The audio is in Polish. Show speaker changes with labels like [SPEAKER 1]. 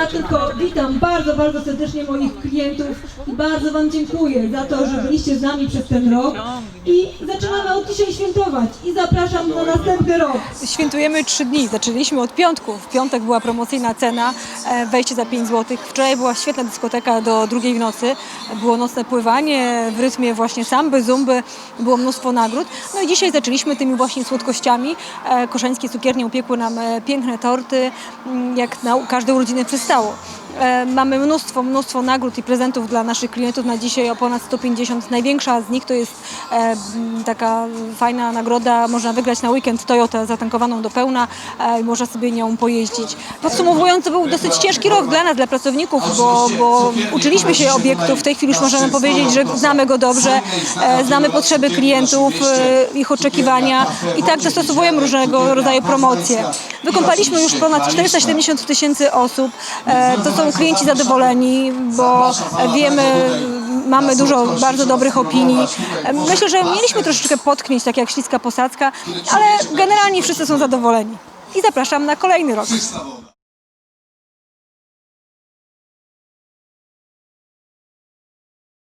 [SPEAKER 1] Ja tylko witam bardzo, bardzo serdecznie moich klientów i bardzo Wam dziękuję za to, że byliście z nami przez ten rok. I zaczynamy od dzisiaj świętować i zapraszam na następny rok.
[SPEAKER 2] Świętujemy trzy dni. Zaczęliśmy od piątku. W piątek była promocyjna cena, wejście za 5 zł. Wczoraj była świetna dyskoteka do drugiej w nocy. Było nocne pływanie w rytmie właśnie samby, zumby. Było mnóstwo nagród. No i dzisiaj zaczęliśmy tymi właśnie słodkościami. E, Koszańskie cukiernie upiekły nam e, piękne torty, mm, jak na każde urodziny przystało. E, Mamy mnóstwo, mnóstwo nagród i prezentów dla naszych klientów na dzisiaj o ponad 150. Największa z nich to jest e, taka fajna nagroda, można wygrać na weekend Toyota zatankowaną do pełna e, i można sobie nią pojeździć. Podsumowując, to był dosyć ciężki rok dla nas, dla pracowników, bo, bo uczyliśmy się obiektu. W tej chwili już możemy powiedzieć, że znamy go dobrze, znamy potrzeby klientów, ich oczekiwania i tak dostosowujemy różnego rodzaju promocje. Wykąpaliśmy już ponad 470 tysięcy osób. E, To są klienci zadowoleni, bo wiemy, mamy dużo bardzo dobrych opinii. E, Myślę, że mieliśmy troszeczkę potknięć, tak jak Śliska Posadzka, ale generalnie wszyscy są zadowoleni. I zapraszam na kolejny rok.